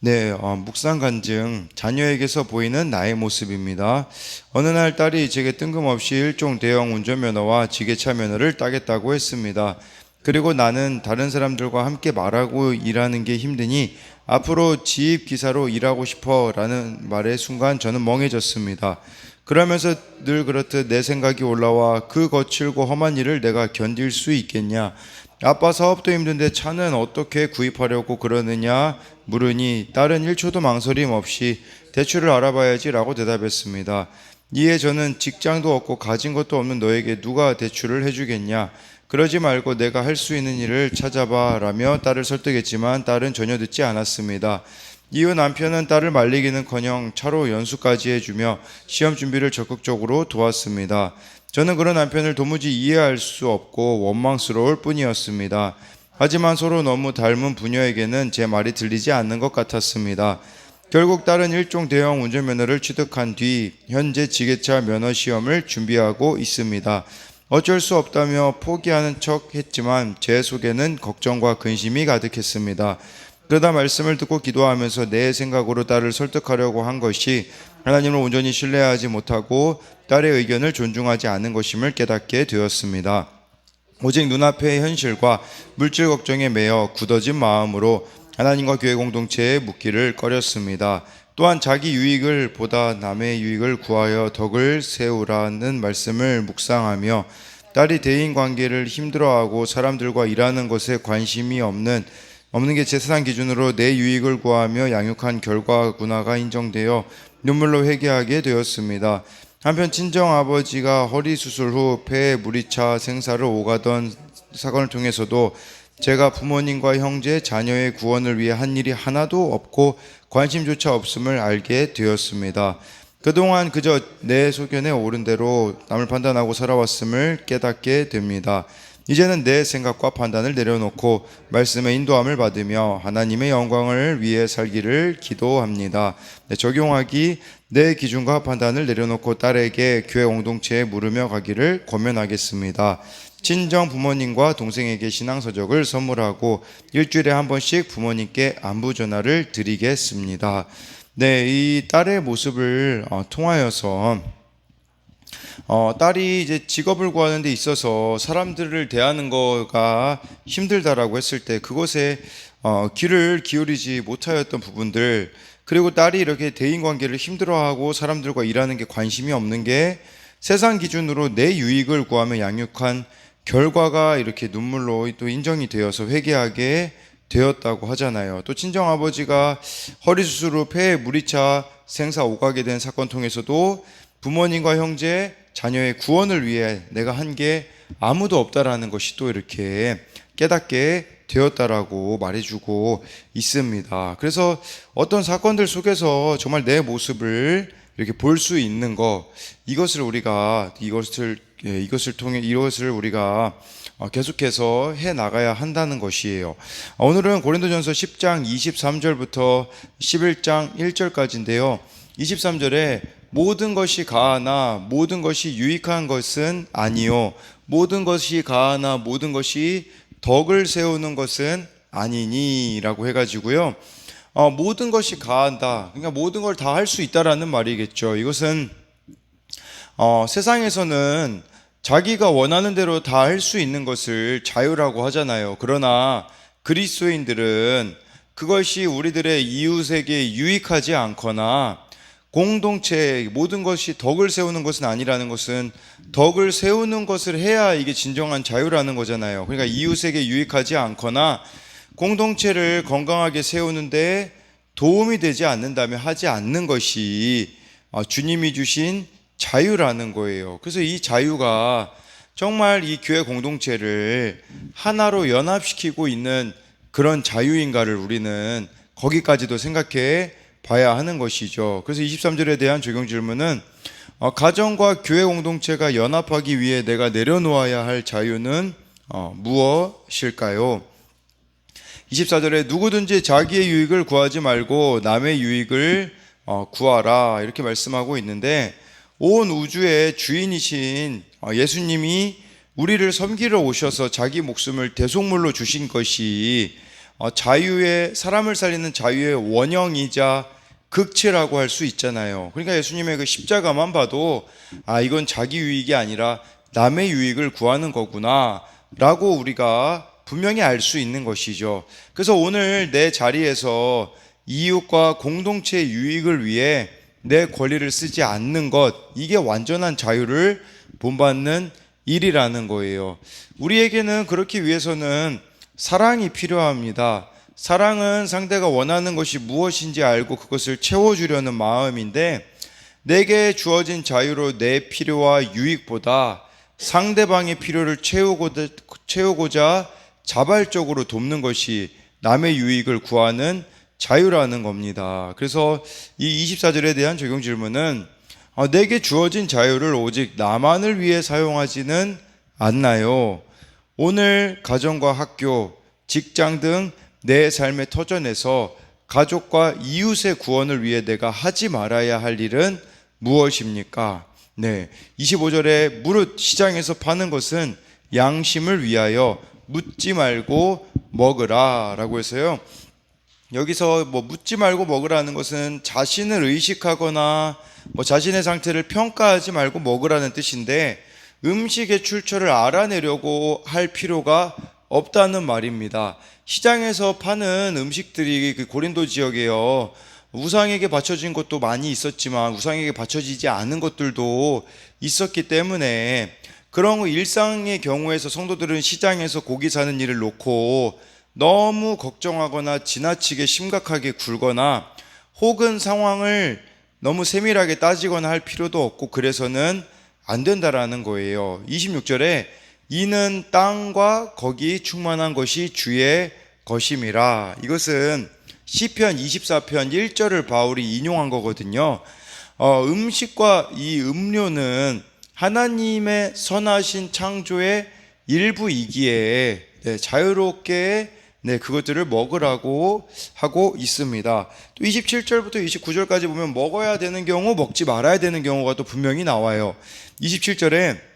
네, 어, 묵상 간증 자녀에게서 보이는 나의 모습입니다. 어느 날 딸이 제게 뜬금없이 일종 대형 운전면허와 지게차 면허를 따겠다고 했습니다. 그리고 나는 다른 사람들과 함께 말하고 일하는 게 힘드니 앞으로 지입 기사로 일하고 싶어라는 말의 순간 저는 멍해졌습니다. 그러면서 늘 그렇듯 내 생각이 올라와 그 거칠고 험한 일을 내가 견딜 수 있겠냐? 아빠 사업도 힘든데 차는 어떻게 구입하려고 그러느냐 물으니 딸은 1초도 망설임 없이 대출을 알아봐야지 라고 대답했습니다. 이에 저는 직장도 없고 가진 것도 없는 너에게 누가 대출을 해주겠냐? 그러지 말고 내가 할 수 있는 일을 찾아봐 라며 딸을 설득했지만 딸은 전혀 듣지 않았습니다. 이후 남편은 딸을 말리기는커녕 차로 연수까지 해주며 시험 준비를 적극적으로 도왔습니다. 저는 그런 남편을 도무지 이해할 수 없고 원망스러울 뿐이었습니다. 하지만 서로 너무 닮은 부녀에게는 제 말이 들리지 않는 것 같았습니다. 결국 딸은 일종 대형 운전면허를 취득한 뒤 현재 지게차 면허 시험을 준비하고 있습니다. 어쩔 수 없다며 포기하는 척 했지만 제 속에는 걱정과 근심이 가득했습니다. 그러다 말씀을 듣고 기도하면서 내 생각으로 딸을 설득하려고 한 것이 하나님을 온전히 신뢰하지 못하고 딸의 의견을 존중하지 않은 것임을 깨닫게 되었습니다. 오직 눈앞의 현실과 물질 걱정에 매여 굳어진 마음으로 하나님과 교회 공동체에 묻기를 꺼렸습니다. 또한 자기 유익을 보다 남의 유익을 구하여 덕을 세우라는 말씀을 묵상하며 딸이 대인 관계를 힘들어하고 사람들과 일하는 것에 관심이 없는 없는 게 제 세상 기준으로 내 유익을 구하며 양육한 결과구나가 인정되어 눈물로 회개하게 되었습니다. 한편 친정 아버지가 허리 수술 후 폐에 물이 차 생사를 오가던 사건을 통해서도 제가 부모님과 형제, 자녀의 구원을 위해 한 일이 하나도 없고 관심조차 없음을 알게 되었습니다. 그동안 그저 내 소견에 옳은 대로 남을 판단하고 살아왔음을 깨닫게 됩니다. 이제는 내 생각과 판단을 내려놓고 말씀의 인도함을 받으며 하나님의 영광을 위해 살기를 기도합니다. 네, 적용하기 내 기준과 판단을 내려놓고 딸에게 교회 공동체에 물으며 가기를 권면하겠습니다. 친정 부모님과 동생에게 신앙서적을 선물하고 일주일에 한 번씩 부모님께 안부 전화를 드리겠습니다. 네, 이 딸의 모습을 어, 통하여서 어, 딸이 이제 직업을 구하는 데 있어서 사람들을 대하는 거가 힘들다라고 했을 때 그것에 어, 귀를 기울이지 못하였던 부분들 그리고 딸이 이렇게 대인 관계를 힘들어하고 사람들과 일하는 게 관심이 없는 게 세상 기준으로 내 유익을 구하며 양육한 결과가 이렇게 눈물로 또 인정이 되어서 회개하게 되었다고 하잖아요. 또 친정 아버지가 허리 수술 후 폐에 물이 차 생사 오가게 된 사건 통해서도 부모님과 형제, 자녀의 구원을 위해 내가 한 게 아무도 없다라는 것이 또 이렇게 깨닫게 되었다라고 말해주고 있습니다. 그래서 어떤 사건들 속에서 정말 내 모습을 이렇게 볼 수 있는 것 이것을 우리가 이것을 예, 이것을 통해 이것을 우리가 어, 계속해서 해 나가야 한다는 것이에요. 오늘은 고린도전서 10장 23절부터 11장 1절까지인데요. 23절에 모든 것이 가하나 모든 것이 유익한 것은 아니요 모든 것이 가하나 모든 것이 덕을 세우는 것은 아니니라고 해가지고요. 어, 모든 것이 가한다. 그러니까 모든 걸 다 할 수 있다라는 말이겠죠. 이것은 어, 세상에서는 자기가 원하는 대로 다 할 수 있는 것을 자유라고 하잖아요. 그러나 그리스도인들은 그것이 우리들의 이웃에게 유익하지 않거나 공동체 모든 것이 덕을 세우는 것은 아니라는 것은 덕을 세우는 것을 해야 이게 진정한 자유라는 거잖아요. 그러니까 이웃에게 유익하지 않거나 공동체를 건강하게 세우는데 도움이 되지 않는다면 하지 않는 것이 어, 주님이 주신 자유라는 거예요. 그래서 이 자유가 정말 이 교회 공동체를 하나로 연합시키고 있는 그런 자유인가를 우리는 거기까지도 생각해 봐야 하는 것이죠. 그래서 23절에 대한 적용 질문은 어, 가정과 교회 공동체가 연합하기 위해 내가 내려놓아야 할 자유는 어, 무엇일까요? 24절에 누구든지 자기의 유익을 구하지 말고 남의 유익을 어, 구하라 이렇게 말씀하고 있는데 온 우주의 주인이신 어, 예수님이 우리를 섬기러 오셔서 자기 목숨을 대속물로 주신 것이 어, 자유의 사람을 살리는 자유의 원형이자 극치라고 할 수 있잖아요. 그러니까 예수님의 그 십자가만 봐도 아 이건 자기 유익이 아니라 남의 유익을 구하는 거구나라고 우리가 분명히 알 수 있는 것이죠. 그래서 오늘 내 자리에서 이웃과 공동체의 유익을 위해 내 권리를 쓰지 않는 것 이게 완전한 자유를 본받는 일이라는 거예요. 우리에게는 그렇기 위해서는 사랑이 필요합니다. 사랑은 상대가 원하는 것이 무엇인지 알고 그것을 채워주려는 마음인데 내게 주어진 자유로 내 필요와 유익보다 상대방의 필요를 채우고자, 자발적으로 돕는 것이 남의 유익을 구하는 자유라는 겁니다. 그래서 이 24절에 대한 적용 질문은 어, 내게 주어진 자유를 오직 나만을 위해 사용하지는 않나요? 오늘 가정과 학교, 직장 등 내 삶의 터전에서 가족과 이웃의 구원을 위해 내가 하지 말아야 할 일은 무엇입니까? 네. 25절에 무릇 시장에서 파는 것은 양심을 위하여 묻지 말고 먹으라 라고 해서요. 여기서 뭐 묻지 말고 먹으라는 것은 자신을 의식하거나 뭐 자신의 상태를 평가하지 말고 먹으라는 뜻인데 음식의 출처를 알아내려고 할 필요가 없다는 말입니다. 시장에서 파는 음식들이 그 고린도 지역에요. 우상에게 바쳐진 것도 많이 있었지만 우상에게 바쳐지지 않은 것들도 있었기 때문에 그런 일상의 경우에서 성도들은 시장에서 고기 사는 일을 놓고 너무 걱정하거나 지나치게 심각하게 굴거나 혹은 상황을 너무 세밀하게 따지거나 할 필요도 없고 그래서는 안 된다라는 거예요. 26절에 이는 땅과 거기 충만한 것이 주의 것임이라. 이것은 시편 24편 1절을 바울이 인용한 거거든요. 어, 음식과 이 음료는 하나님의 선하신 창조의 일부이기에 네, 자유롭게 네, 그것들을 먹으라고 하고 있습니다. 또 27절부터 29절까지 보면 먹어야 되는 경우, 먹지 말아야 되는 경우가 또 분명히 나와요. 27절에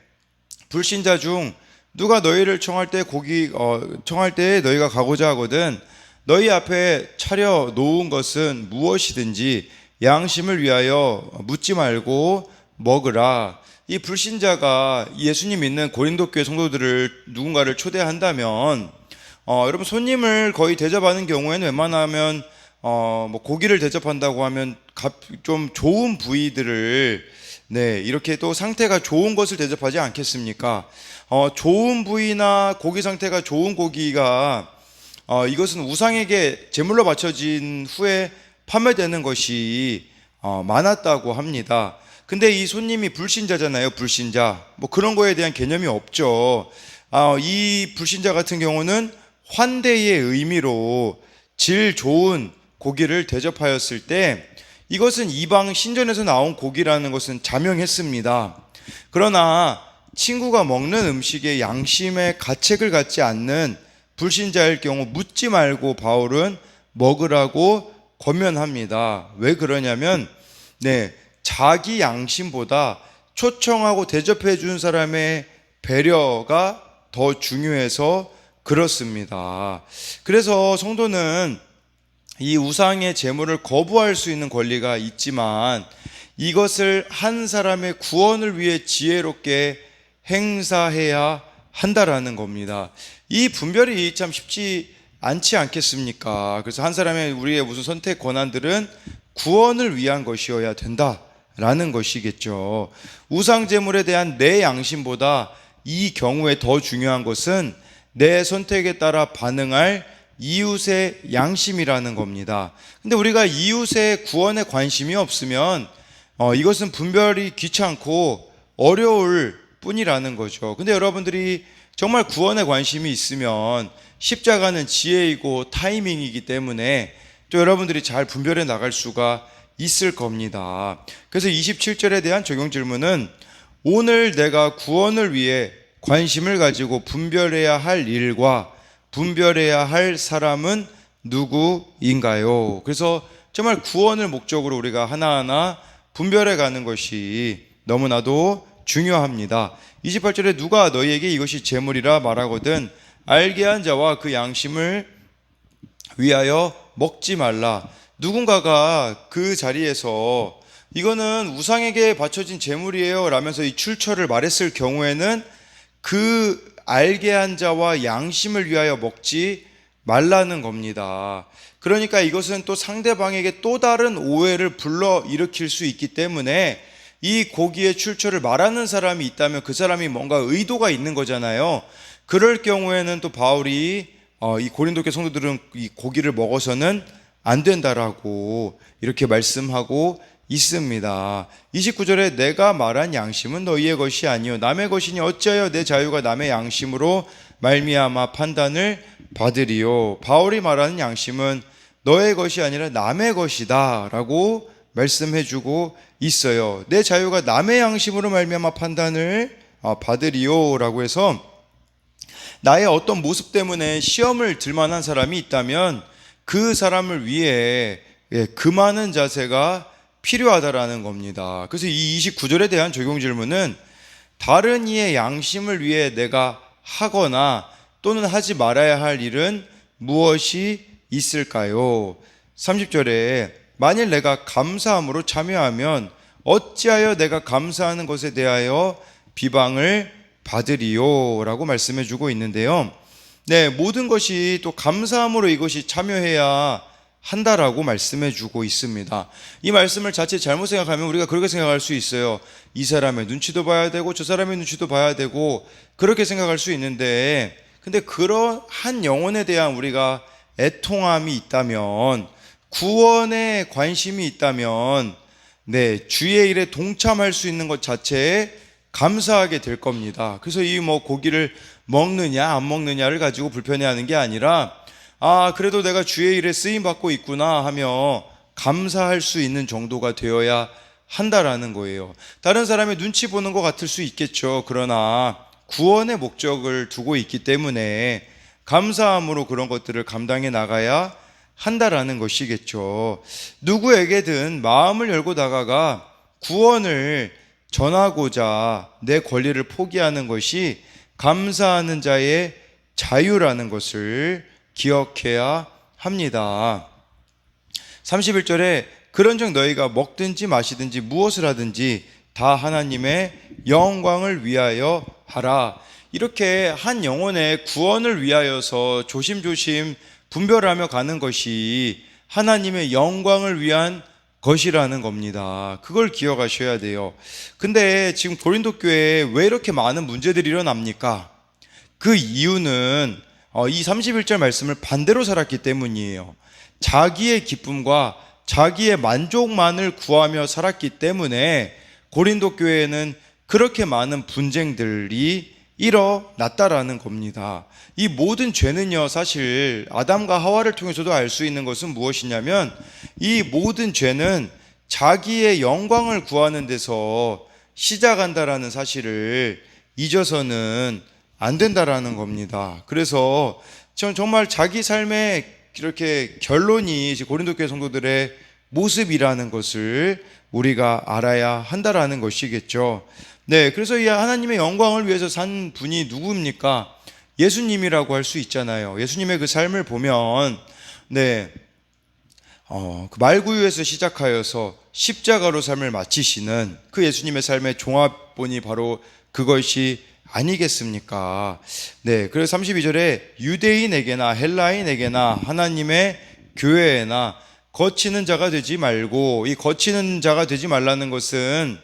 불신자 중 누가 너희를 청할 때 고기 어, 청할 때 너희가 가고자 하거든 너희 앞에 차려 놓은 것은 무엇이든지 양심을 위하여 묻지 말고 먹으라. 이 불신자가 예수님 믿는 고린도 교회 성도들을 누군가를 초대한다면 어, 여러분 손님을 거의 대접하는 경우에는 웬만하면 어, 뭐 고기를 대접한다고 하면 값- 좀 좋은 부위들을 네 이렇게 또 상태가 좋은 것을 대접하지 않겠습니까? 어, 좋은 부위나 고기 상태가 좋은 고기가 어, 이것은 우상에게 제물로 바쳐진 후에 판매되는 것이 어, 많았다고 합니다. 근데 이 손님이 불신자잖아요, 불신자. 뭐 그런 거에 대한 개념이 없죠. 아, 이 불신자 같은 경우는 환대의 의미로 질 좋은 고기를 대접하였을 때 이것은 이방 신전에서 나온 고기라는 것은 자명했습니다. 그러나 친구가 먹는 음식에 양심의 가책을 갖지 않는 불신자일 경우 묻지 말고 바울은 먹으라고 권면합니다. 왜 그러냐면 네, 자기 양심보다 초청하고 대접해 준 사람의 배려가 더 중요해서 그렇습니다. 그래서 성도는 이 우상의 제물을 거부할 수 있는 권리가 있지만 이것을 한 사람의 구원을 위해 지혜롭게 행사해야 한다라는 겁니다. 이 분별이 참 쉽지 않지 않겠습니까? 그래서 한 사람의 우리의 무슨 선택 권한들은 구원을 위한 것이어야 된다라는 것이겠죠. 우상 제물에 대한 내 양심보다 이 경우에 더 중요한 것은 내 선택에 따라 반응할 이웃의 양심이라는 겁니다. 근데 우리가 이웃의 구원에 관심이 없으면 어, 이것은 분별이 귀찮고 어려울 뿐이라는 거죠. 근데 여러분들이 정말 구원에 관심이 있으면 십자가는 지혜이고 타이밍이기 때문에 또 여러분들이 잘 분별해 나갈 수가 있을 겁니다. 그래서 27절에 대한 적용 질문은 오늘 내가 구원을 위해 관심을 가지고 분별해야 할 일과 분별해야 할 사람은 누구인가요? 그래서 정말 구원을 목적으로 우리가 하나하나 분별해 가는 것이 너무나도 중요합니다. 28절에 누가 너희에게 이것이 재물이라 말하거든 알게 한 자와 그 양심을 위하여 먹지 말라. 누군가가 그 자리에서 이거는 우상에게 바쳐진 제물이에요 라면서 이 출처를 말했을 경우에는 그 알게 한 자와 양심을 위하여 먹지 말라는 겁니다. 그러니까 이것은 또 상대방에게 또 다른 오해를 불러 일으킬 수 있기 때문에 이 고기의 출처를 말하는 사람이 있다면 그 사람이 뭔가 의도가 있는 거잖아요. 그럴 경우에는 또 바울이 어, 이 고린도교 성도들은 이 고기를 먹어서는 안 된다라고 이렇게 말씀하고 있습니다. 29절에 내가 말한 양심은 너희의 것이 아니요 남의 것이니 어찌하여 내 자유가 남의 양심으로 말미암아 판단을 받으리요. 바울이 말하는 양심은 너의 것이 아니라 남의 것이다라고 말씀해 주고 있어요. 내 자유가 남의 양심으로 말미암아 판단을 아, 받으리요라고 해서 나의 어떤 모습 때문에 시험을 들 만한 사람이 있다면 그 사람을 위해 예, 금하는 자세가 필요하다라는 겁니다. 그래서 이 29절에 대한 적용 질문은 다른 이의 양심을 위해 내가 하거나 또는 하지 말아야 할 일은 무엇이 있을까요? 30절에 만일 내가 감사함으로 참여하면 어찌하여 내가 감사하는 것에 대하여 비방을 받으리요 라고 말씀해 주고 있는데요. 네, 모든 것이 또 감사함으로 이것이 참여해야 한다라고 말씀해 주고 있습니다. 이 말씀을 자칫 잘못 생각하면 우리가 그렇게 생각할 수 있어요. 이 사람의 눈치도 봐야 되고 저 사람의 눈치도 봐야 되고 그렇게 생각할 수 있는데 근데 그러한 영혼에 대한 우리가 애통함이 있다면 구원에 관심이 있다면 네, 주의 일에 동참할 수 있는 것 자체에 감사하게 될 겁니다. 그래서 이 뭐 고기를 먹느냐 안 먹느냐를 가지고 불편해하는 게 아니라 아 그래도 내가 주의 일에 쓰임 받고 있구나 하며 감사할 수 있는 정도가 되어야 한다라는 거예요. 다른 사람의 눈치 보는 것 같을 수 있겠죠. 그러나 구원의 목적을 두고 있기 때문에 감사함으로 그런 것들을 감당해 나가야 한다라는 것이겠죠. 누구에게든 마음을 열고 다가가 구원을 전하고자 내 권리를 포기하는 것이 감사하는 자의 자유라는 것을 기억해야 합니다. 31절에 그런즉 너희가 먹든지 마시든지 무엇을 하든지 다 하나님의 영광을 위하여 하라. 이렇게 한 영혼의 구원을 위하여서 조심조심 분별하며 가는 것이 하나님의 영광을 위한 것이라는 겁니다. 그걸 기억하셔야 돼요. 근데 지금 고린도 교회에 왜 이렇게 많은 문제들이 일어납니까? 그 이유는 어, 이 31절 말씀을 반대로 살았기 때문이에요. 자기의 기쁨과 자기의 만족만을 구하며 살았기 때문에 고린도 교회에는 그렇게 많은 분쟁들이 일어났다라는 겁니다. 이 모든 죄는요, 사실 아담과 하와를 통해서도 알 수 있는 것은 무엇이냐면 이 모든 죄는 자기의 영광을 구하는 데서 시작한다라는 사실을 잊어서는 안 된다라는 겁니다. 그래서 전 정말 자기 삶의 이렇게 결론이 고린도 교회 성도들의 모습이라는 것을 우리가 알아야 한다라는 것이겠죠. 네, 그래서 이 하나님의 영광을 위해서 산 분이 누구입니까? 예수님이라고 할 수 있잖아요. 예수님의 그 삶을 보면, 네, 어, 그 말구유에서 시작하여서 십자가로 삶을 마치시는 그 예수님의 삶의 종합본이 바로 그것이 아니겠습니까? 네, 그래서 32절에 유대인에게나 헬라인에게나 하나님의 교회에나 거치는 자가 되지 말고 이 거치는 자가 되지 말라는 것은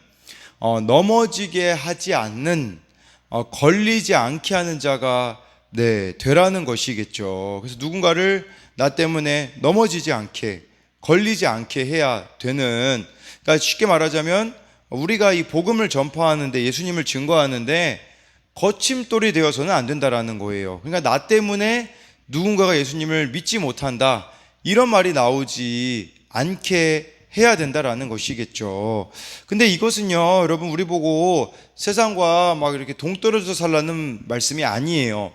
어, 넘어지게 하지 않는 어, 걸리지 않게 하는 자가 네 되라는 것이겠죠. 그래서 누군가를 나 때문에 넘어지지 않게 걸리지 않게 해야 되는 그러니까 쉽게 말하자면 우리가 이 복음을 전파하는데 예수님을 증거하는데 거침돌이 되어서는 안 된다라는 거예요. 그러니까 나 때문에 누군가가 예수님을 믿지 못한다. 이런 말이 나오지 않게 해야 된다라는 것이겠죠. 근데 이것은요, 여러분, 우리 보고 세상과 막 이렇게 동떨어져 살라는 말씀이 아니에요.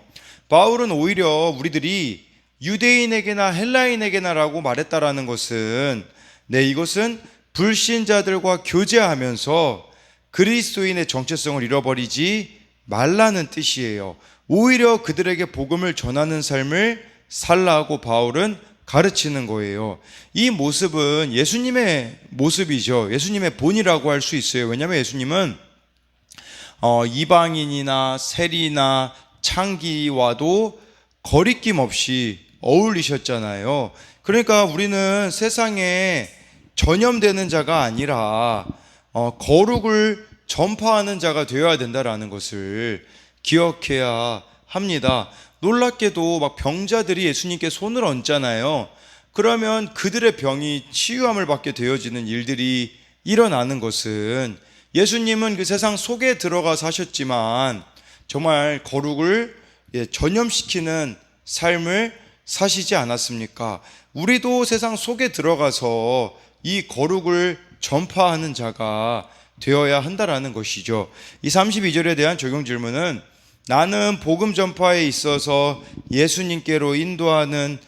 바울은 오히려 우리들이 유대인에게나 헬라인에게나라고 말했다라는 것은, 네, 이것은 불신자들과 교제하면서 그리스도인의 정체성을 잃어버리지 말라는 뜻이에요. 오히려 그들에게 복음을 전하는 삶을 살라고 바울은 가르치는 거예요. 이 모습은 예수님의 모습이죠. 예수님의 본이라고 할 수 있어요. 왜냐하면 예수님은 어, 이방인이나 세리나 창기와도 거리낌 없이 어울리셨잖아요. 그러니까 우리는 세상에 전염되는 자가 아니라 어, 거룩을 전파하는 자가 되어야 된다라는 것을 기억해야 합니다. 놀랍게도 막 병자들이 예수님께 손을 얹잖아요. 그러면 그들의 병이 치유함을 받게 되어지는 일들이 일어나는 것은 예수님은 그 세상 속에 들어가 사셨지만 정말 거룩을 예, 전염시키는 삶을 사시지 않았습니까? 우리도 세상 속에 들어가서 이 거룩을 전파하는 자가 되어야 한다라는 것이죠. 이 32절에 대한 적용 질문은 나는 복음 전파에 있어서 예수님께로 인도하는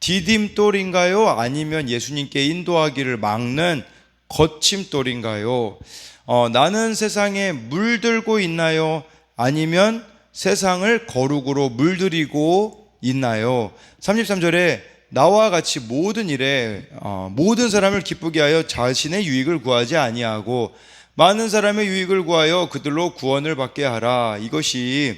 디딤돌인가요? 아니면 예수님께 인도하기를 막는 거침돌인가요? 어, 나는 세상에 물들고 있나요? 아니면 세상을 거룩으로 물들이고 있나요? 33절에 나와 같이 모든 일에 어, 모든 사람을 기쁘게 하여 자신의 유익을 구하지 아니하고 많은 사람의 유익을 구하여 그들로 구원을 받게 하라. 이것이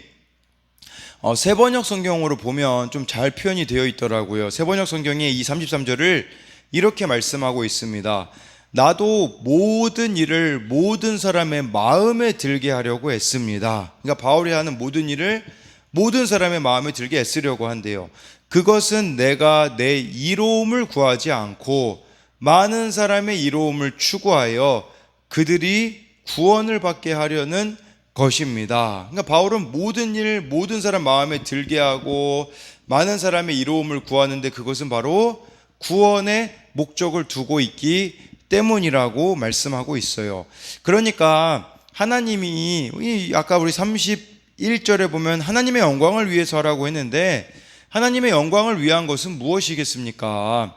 어, 세번역 성경으로 보면 좀 잘 표현이 되어 있더라고요. 세번역 성경에 이 33절을 이렇게 말씀하고 있습니다. 나도 모든 일을 모든 사람의 마음에 들게 하려고 했습니다. 그러니까 바울이 하는 모든 일을 모든 사람의 마음에 들게 애쓰려고 한대요. 그것은 내가 내 이로움을 구하지 않고 많은 사람의 이로움을 추구하여 그들이 구원을 받게 하려는 것입니다. 그러니까 바울은 모든 일, 모든 사람 마음에 들게 하고 많은 사람의 이로움을 구하는데 그것은 바로 구원의 목적을 두고 있기 때문이라고 말씀하고 있어요. 그러니까 하나님이 이 아까 우리 31절에 보면 하나님의 영광을 위해서 하라고 했는데 하나님의 영광을 위한 것은 무엇이겠습니까?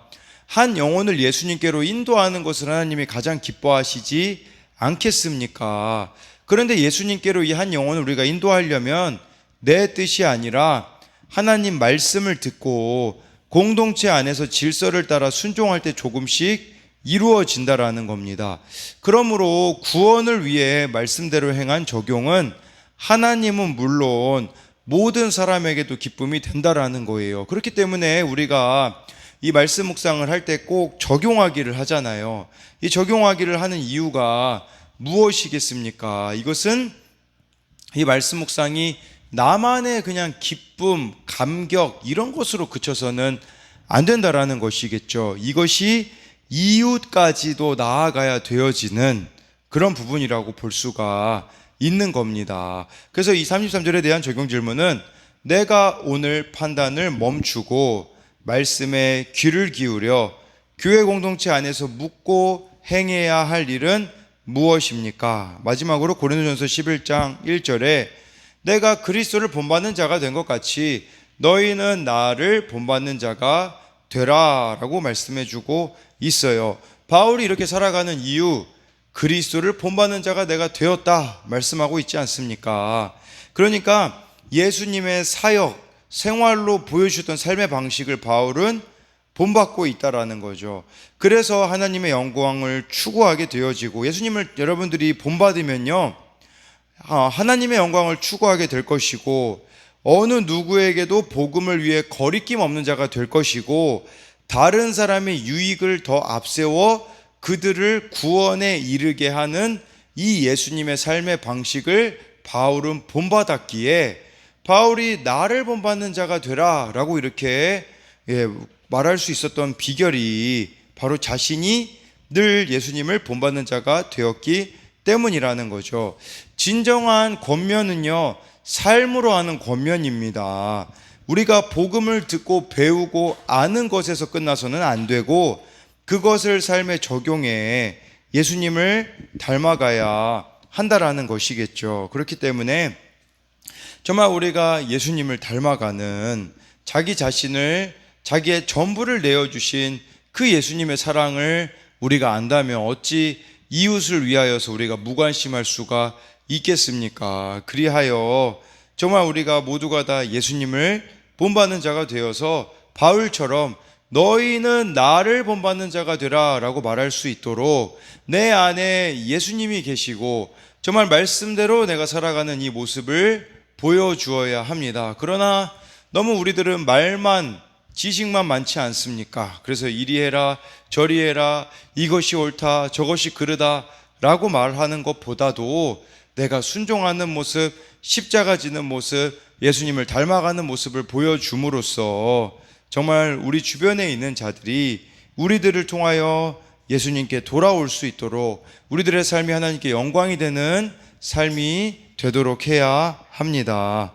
한 영혼을 예수님께로 인도하는 것을 하나님이 가장 기뻐하시지 않겠습니까? 그런데 예수님께로 이 한 영혼을 우리가 인도하려면 내 뜻이 아니라 하나님 말씀을 듣고 공동체 안에서 질서를 따라 순종할 때 조금씩 이루어진다라는 겁니다. 그러므로 구원을 위해 말씀대로 행한 적용은 하나님은 물론 모든 사람에게도 기쁨이 된다라는 거예요. 그렇기 때문에 우리가 이 말씀 묵상을 할 때 꼭 적용하기를 하잖아요. 이 적용하기를 하는 이유가 무엇이겠습니까? 이것은 이 말씀 묵상이 나만의 그냥 기쁨, 감격 이런 것으로 그쳐서는 안 된다라는 것이겠죠. 이것이 이웃까지도 나아가야 되어지는 그런 부분이라고 볼 수가 있는 겁니다. 그래서 이 33절에 대한 적용 질문은 내가 오늘 판단을 멈추고 말씀에 귀를 기울여 교회 공동체 안에서 묻고 행해야 할 일은 무엇입니까? 마지막으로 고린도전서 11장 1절에 내가 그리스도를 본받는 자가 된 것 같이 너희는 나를 본받는 자가 되라라고 말씀해 주고 있어요. 바울이 이렇게 살아가는 이유 그리스도를 본받는 자가 내가 되었다 말씀하고 있지 않습니까? 그러니까 예수님의 사역 생활로 보여주셨던 삶의 방식을 바울은 본받고 있다라는 거죠. 그래서 하나님의 영광을 추구하게 되어지고 예수님을 여러분들이 본받으면요. 아, 하나님의 영광을 추구하게 될 것이고 어느 누구에게도 복음을 위해 거리낌 없는 자가 될 것이고 다른 사람의 유익을 더 앞세워 그들을 구원에 이르게 하는 이 예수님의 삶의 방식을 바울은 본받았기에 바울이 나를 본받는 자가 되라라고 이렇게 예, 말할 수 있었던 비결이 바로 자신이 늘 예수님을 본받는 자가 되었기 때문이라는 거죠. 진정한 권면은요, 삶으로 하는 권면입니다. 우리가 복음을 듣고 배우고 아는 것에서 끝나서는 안 되고 그것을 삶에 적용해 예수님을 닮아가야 한다라는 것이겠죠. 그렇기 때문에 정말 우리가 예수님을 닮아가는 자기 자신을 자기의 전부를 내어주신 그 예수님의 사랑을 우리가 안다면 어찌 이웃을 위하여서 우리가 무관심할 수가 있겠습니까? 그리하여 정말 우리가 모두가 다 예수님을 본받는 자가 되어서 바울처럼 너희는 나를 본받는 자가 되라 라고 말할 수 있도록 내 안에 예수님이 계시고 정말 말씀대로 내가 살아가는 이 모습을 보여주어야 합니다. 그러나 너무 우리들은 말만 지식만 많지 않습니까? 그래서 이리 해라 저리 해라 이것이 옳다 저것이 그르다 라고 말하는 것보다도 내가 순종하는 모습 십자가 지는 모습 예수님을 닮아가는 모습을 보여줌으로써 정말 우리 주변에 있는 자들이 우리들을 통하여 예수님께 돌아올 수 있도록 우리들의 삶이 하나님께 영광이 되는 삶이 되도록 해야 합니다.